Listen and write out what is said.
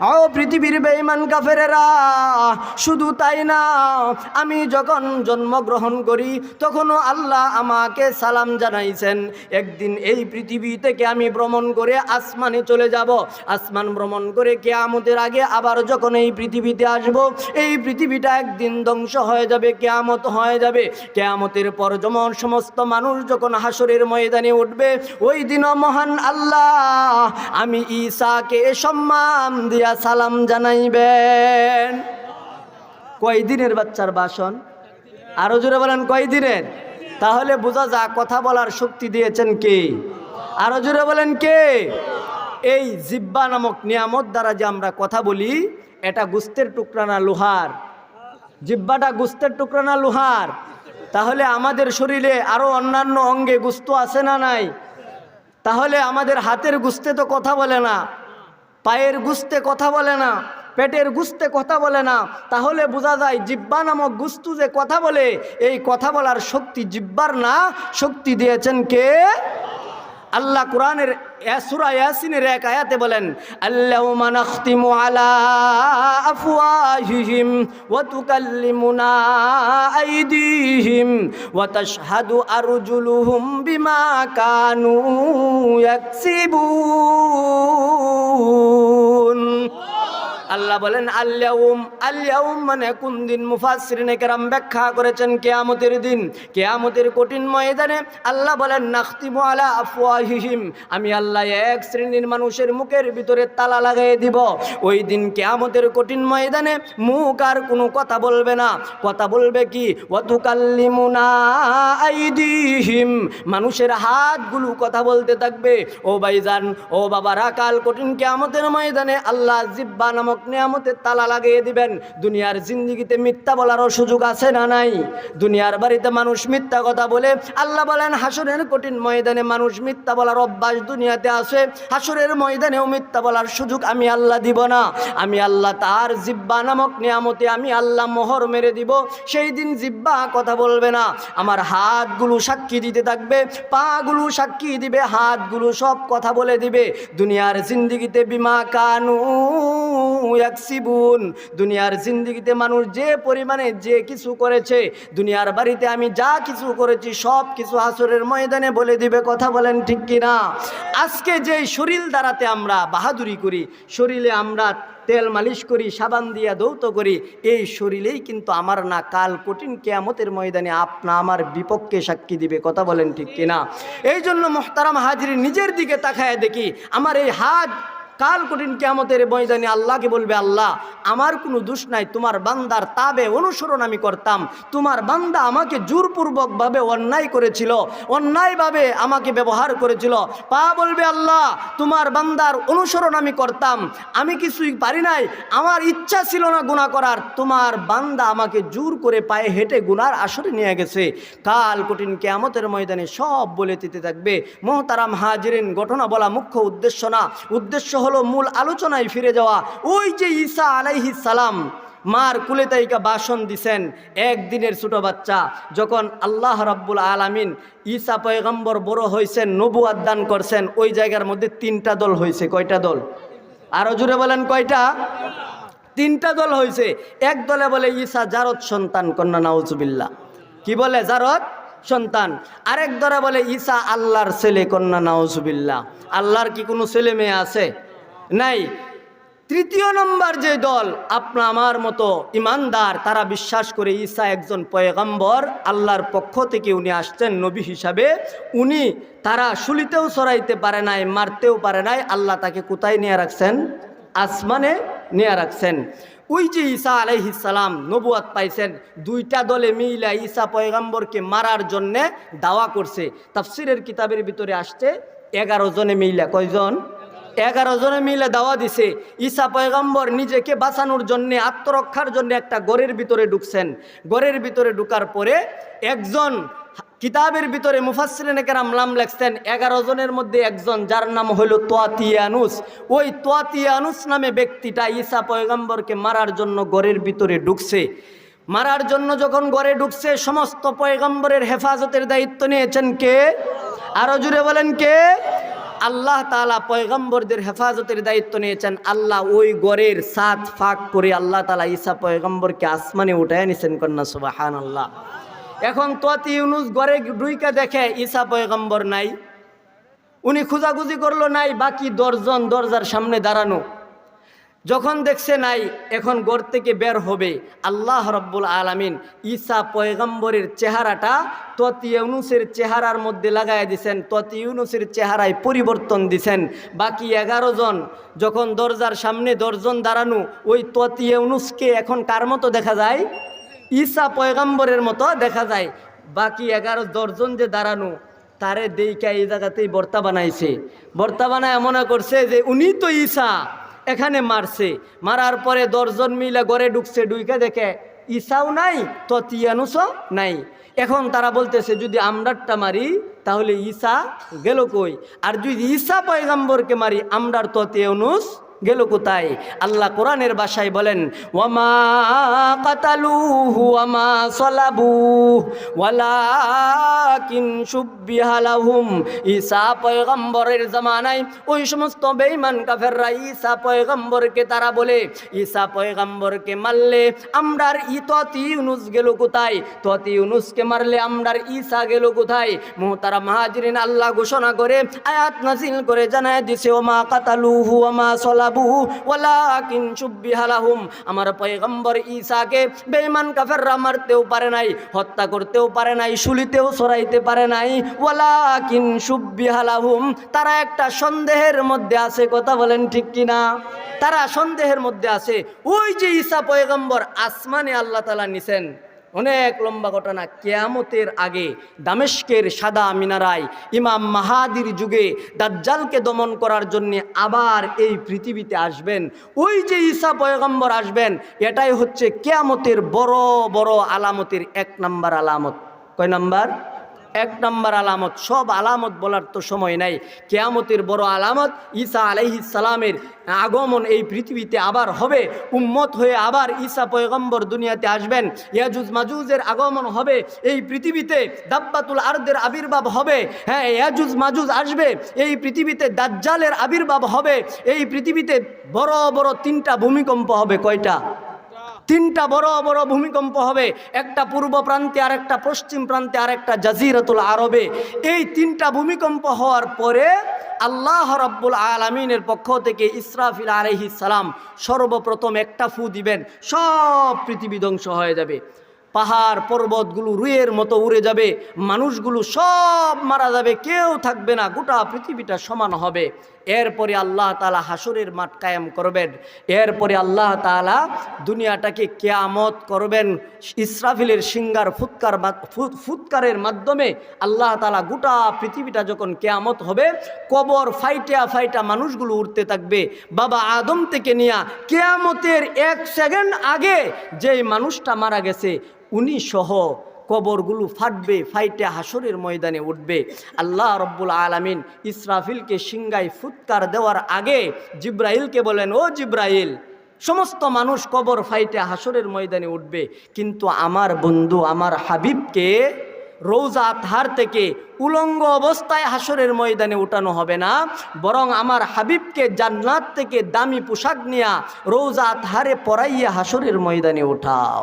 ও পৃথিবীর বেঈমান কাফেরেরা, শুধু তাই না, আমি যখন জন্মগ্রহণ করি, তখনও আল্লাহ আমাকে সালাম জানাইছেন, একদিন এই পৃথিবী থেকে আমি ভ্রমণ করে আসমানে চলে যাব। আসমান ভ্রমণ করে কেয়ামতের আগে আবার যখন এই পৃথিবীতে আসব, এই পৃথিবীটা একদিন ধ্বংস হয়ে যাবে, কেয়ামত হয়ে যাবে। কেয়ামতের পর যেমন সমস্ত মানুষ যখন হাসরের ময়দানে উঠবে, ওই দিনও মহান আল্লাহ, আমি ঈসাকে সম্মান দিয়া সালাম জানাইবেন। কয় দিনের বাচ্চার বাসন? আরও জোরে বলেন কয় দিনের তাহলে বোঝা যা কথা বলার শক্তি দিয়েছেন কে? আরও জোরে বলেন কে? এই জিব্বা নামক নিয়ামত দ্বারা যে আমরা কথা বলি, এটা গুস্তের টুকরা না লোহার? জিব্বাটা গুস্তের টুকরা না লোহার? তাহলে আমাদের শরীরে আরও অন্যান্য অঙ্গে গুস্ত আছে না নাই? তাহলে আমাদের হাতের গুস্তে তো কথা বলে না। পায়ের গুস্তে কথা বলে না, পেটের গুস্তে কথা বলে না। তাহলে বোঝা যায় জিব্বা নামক গুস্তু যে কথা বলে, এই কথা বলার শক্তি জিব্বার না। শক্তি দিয়েছেন কে? আল্লাহ কোরআনের সুরা ইয়াসিনের এক আয়াতে বলেন আল্লাহুমা নাখতিমু আলা আফওয়াহিহিম ওয়া তুকাল্লিমুনা আইদিহিম ওয়া তাশহাদু আরজুলুহুম বিমা কানু ইয়াকসিবুন। আল্লাহ বলেন আল্লাউম আল্লাউম মানে কোন দিন মুফাসসিরিনে কেরাম ব্যাখ্যা করেছেন কেয়ামতের দিন। কেয়ামতের কঠিন ময়দানে আল্লাহ বলেন, নাখতিমু আলা আফওয়াহিহিম আমি আল্লাহ এক শ্রেণির মানুষের মুখের ভিতরে তালা লাগাই দিব। ওই দিন কেয়ামতের কঠিন ময়দানে মুখ আর কোনো কথা বলবে না। কথা বলবে কি? ওয়াতুকাল্লিমুনা আইদিহিম মানুষের হাতগুলো কথা বলতে থাকবে। ও ভাইজান, ও বাবারা, কাল কঠিন কেয়ামতের ময়দানে আল্লাহ জিব্বা নামক নিয়ামতের তালা লাগিয়ে দিবেন। দুনিয়ার জিন্দিগিতে মিথ্যা বলারও সুযোগ আছে না নাই? দুনিয়ার বাড়িতে মানুষ মিথ্যা কথা বলে, আল্লাহ বলেন হাসরের কঠিন ময়দানে মানুষ মিথ্যা বলার অভ্যাস দুনিয়াতে আসে হাসরের ময়দানেও মিথ্যা বলার সুযোগ আমি আল্লাহ দিব না। আমি আল্লাহ তার জিব্বা নামক নিয়ামতে আমি আল্লাহ মোহর মেরে দিব। সেই দিন জিব্বা কথা বলবে না। আমার হাতগুলো সাক্ষী দিতে থাকবে, পাগুলো সাক্ষী দিবে, হাতগুলো সব কথা বলে দিবে। দুনিয়ার জিন্দিগিতে বিমা কানু দুনিয়ার জিন্দিগিতে মানুষ যে পরিমাণে যে কিছু করেছে, দুনিয়ার বাড়িতে আমি যা কিছু করেছি, সব কিছু হাসরের ময়দানে বলে দিবে কথা বলেন ঠিক কিনা? আজকে যে শরীর দ্বারাতে আমরা বাহাদুরি করি, শরীরে আমরা তেল মালিশ করি, সাবান দিয়া দৌত করি, এই শরীরেই কিন্তু আমার না কাল কঠিন কেয়ামতের ময়দানে আপনা আমার বিপক্ষে সাক্ষী দিবে কথা বলেন ঠিক কিনা? এই জন্য মোহতারাম হাজির নিজের দিকে তাকায় দেখি, আমার এই হাত কাল কঠিন কেমতের ময়দানে আল্লাহকে বলবে, আল্লাহ, আমার কোনো দোষ নাই, তোমার বান্দার তাবে অনুসরণ আমি করতাম। তোমার বান্দা আমাকে জোরপূর্বকভাবে অন্যায় করেছিল, অন্যায়ভাবে আমাকে ব্যবহার করেছিল। পা বলবে, আল্লাহ, তোমার বান্দার অনুসরণ আমি করতাম। আমি কিছুই পারি নাই, আমার ইচ্ছা ছিল না গুণা করার। তোমার বান্দা আমাকে জোর করে পায়ে হেঁটে গুনার আসরে নিয়ে গেছে। কাল কঠিন কেয়ামতের ময়দানে সব বলে দিতে থাকবে। মোহতারাম হাজিরিন, ঘটনা বলা মুখ্য উদ্দেশ্য না। উদ্দেশ্য হলো মূল আলোচনায় ফিরে যাওয়া। ওই যে ঈসা আলাইহি সালাম মার কুলে তাইকা বাসন দিছেন একদিনের ছোট বাচ্চা, যখন আল্লাহ রাব্বুল আলামিন ঈসা পয়গম্বর বড় হয়েছেন নবু দান করছেন, ওই জায়গার মধ্যে তিনটা দল হয়েছে কয়টা দল? আরও জুড়ে বলেন কয়টা? তিনটা দল হয়েছে এক দলে বলে ঈসা জারদ সন্তান, কন্যা নাউজুবিল্লা কি বলে জারদ? সন্তান। আরেক দলে বলে ঈসা আল্লাহর ছেলে, কন্যা নাউজুবিল্লা আল্লাহর কি কোনো ছেলে মেয়ে আছে? নাই। তৃতীয় নম্বর যে দল, আপনা আমার মতো ইমানদার, তারা বিশ্বাস করে ঈসা একজন পয়গম্বর, আল্লাহর পক্ষ থেকে উনি আসছেন নবী হিসাবে। উনি তারা শুলিতেও সরাইতে পারে নাই, মারতেও পারে নাই, আল্লাহ তাকে কোথায় নিয়ে রাখছেন? আসমানে নিয়ে রাখছেন। ওই যে ঈসা আলাইহিস সালাম নবুয়াত পাইছেন, দুইটা দলে মিলা ঈসা পয়গম্বরকে মারার জন্যে দাওয়া করছে। তাফসিরের কিতাবের ভিতরে আসছে, এগারো জনে মিলা কয়জন? এগারো জনে মিলে দাওয়া দিছে। ঈসা পয়গম্বর নিজেকে বাঁচানোর জন্য, আত্মরক্ষার জন্য একটা গড়ের ভিতরে ঢুকছেন। গড়ের ভিতরে ঢুকার পরে একজন কিতাবের ভিতরে মুফাসরিন কেরাম নাম লেখছেন, এগারো জনের মধ্যে একজন যার নাম হইল তোয়াতিয়ানুস। ওই তোয়াতিয়ানুস নামে ব্যক্তিটা ঈসা পয়গম্বরকে মারার জন্য গড়ের ভিতরে ঢুকছে। মারার জন্য যখন গড়ে ঢুকছে, সমস্ত পয়গম্বরের হেফাজতের দায়িত্ব নিয়েছেন কে? আরও জুড়ে বলেন কে? আল্লাহ তালা পয়গম্বরদের হেফাজতের দায়িত্ব নিয়েছেন। আল্লাহ ওই গড়ের সাত ফাঁক করে আল্লাহ তালা ঈসা পয়গম্বরকে আসমানে উঠায় নিছেন কন্যা সুবাহান আল্লাহ এখন তত ইউনুস গড়ে ডুইকা দেখে ঈসা পয়গম্বর নাই। উনি খুঁজাখুঁজি করল নাই, বাকি দশজন দরজার সামনে দাঁড়ানো। যখন দেখছে নাই, এখন গড় থেকে বের হবে। আল্লাহ রব্বুল আলামিন ঈসা পয়গম্বরের চেহারাটা ততি ইউনুসের চেহারার মধ্যে লাগাই দিছেন, ততি ইউনুসের চেহারায় পরিবর্তন দিছেন। বাকি এগারো জন যখন দরজার সামনে দশজন দাঁড়ানো, ওই ততি ইউনুসকে এখন কার মতো দেখা যায়? ঈসা পয়গম্বরের মতো দেখা যায়। বাকি এগারো দশজন যে দাঁড়ানো, তারে দেইকা এই জায়গাতেই বর্তা বানাইছে। বর্তা বানায় মনে করছে যে উনি তো ঈসা। এখানে মারছে। মারার পরে দশজন মিলে গড়ে ঢুকছে ডুইকে দেখে ইসাও নাই, ততিয়ানুসও নাই। এখন তারা বলতেছে, যদি আমরারটা মারি, তাহলে ঈসা গেল কই? আর যদি ঈসা পয়গাম্বরকে মারি, আমরার ততিয়ানুস গেল কোথায়? আল্লাহ কোরআনের বাসায় বলেন ওই সমস্ত তারা বলে, ঈসা পয়গম্বরকে মারলে আমরার ই ততি ইউনুস গেল কোথায়? ততি ইউনুসকে মারলে আমরার ঈসা গেল কোথায়? মোহতারা মাহাজিরিন আল্লাহ ঘোষণা করে আয়াত নাজিল করে জানায় দিছে ওমা কাতালুহু ওমা সলাবু ওয়ালাকিন সুব্বিহালাহুম আমার পয়গম্বর ঈসাকে বেঈমান কাফেররা মারতেও পারে নাই, হত্যা করতেও পারে নাই, শুলিতেও সরাইতে পারে নাই। ওয়ালাকিন সুব্বিহালাহুম তারা একটা সন্দেহের মধ্যে আছে, কথা বলেন ঠিক কিনা? তারা সন্দেহের মধ্যে আছে। ওই যে ঈসা পয়গম্বর আসমানে আল্লাহ তালা নিছেন অনেক লম্বা ঘটনা কেয়ামতের আগে দামেস্কের সাদা মিনারায় ইমাম মাহাদির যুগে দাজ্জালকে দমন করার জন্য আবার এই পৃথিবীতে আসবেন। ওই যে ঈসা পয়গম্বর আসবেন, এটাই হচ্ছে কেয়ামতের বড় বড় আলামতের এক নাম্বার আলামত। কয় নাম্বার? এক নম্বর আলামত। সব আলামত বলার তো সময় নাই। কেয়ামতের বড় আলামত ঈসা আলাইহিস সালামের আগমন এই পৃথিবীতে আবার হবে। উম্মত হয়ে আবার ঈসা পয়গম্বর দুনিয়াতে আসবেন। ইয়াজুজ মাজুজের আগমন হবে। এই পৃথিবীতে দাব্বাতুল আর্দের আবির্ভাব হবে। হ্যাঁ ইয়াজুজ মাজুজ আসবে। এই পৃথিবীতে দাজ্জালের আবির্ভাব হবে। এই পৃথিবীতে বড় বড় তিনটা ভূমিকম্প হবে। কয়টা? তিনটা বড় বড় ভূমিকম্প হবে, একটা পূর্ব প্রান্তে আর একটা পশ্চিম প্রান্তে আর একটা জাজিরাতুল আরবে। এই তিনটা ভূমিকম্প হওয়ার পরে আল্লাহ রব্বুল আলমিনের পক্ষ থেকে ইসরাফিল আলহিস সালাম সর্বপ্রথম একটা ফু দিবেন, সব পৃথিবী ধ্বংস হয়ে যাবে। পাহাড় পর্বতগুলো রুয়ের মতো উড়ে যাবে, মানুষগুলো সব মারা যাবে, কেউ থাকবে না, গোটা পৃথিবীটা সমান হবে। এরপরে আল্লাহ তালা হাসুরের মাঠ কায়েম করবেন। এরপরে আল্লাহ তালা দুনিয়াটাকে কেয়ামত করবেন। ইসরাফিলের সিঙ্গার, ফুৎকার ফুৎকারের মাধ্যমে আল্লাহ তালা গোটা পৃথিবীটা যখন কেয়ামত হবে, কবর ফাইটা ফাইটা মানুষগুলো উঠতে থাকবে। বাবা আদম থেকে নিয়া কেয়ামতের এক সেকেন্ড আগে যেই মানুষটা মারা গেছে, উনি সহ কবরগুলো ফাটবে, ফাইটে হাসরের ময়দানে উঠবে। আল্লাহ রব্বুল আলামিন ইসরাফিলকে সিংগায় ফুৎকার দেওয়ার আগে জিব্রাইলকে বলেন, ও জিব্রাইল, সমস্ত মানুষ কবর, ফাইটে হাসরের ময়দানে উঠবে। কিন্তু আমার বন্ধু, আমার হাবিবকে রৌজা আতহার থেকে উলঙ্গ অবস্থায় হাসরের ময়দানে উঠানো হবে না। বরং আমার হাবিবকে জান্নাত থেকে দামি পোশাক নিয়া রৌজা আতহারে পরাইয়া হাসরের ময়দানে উঠাও।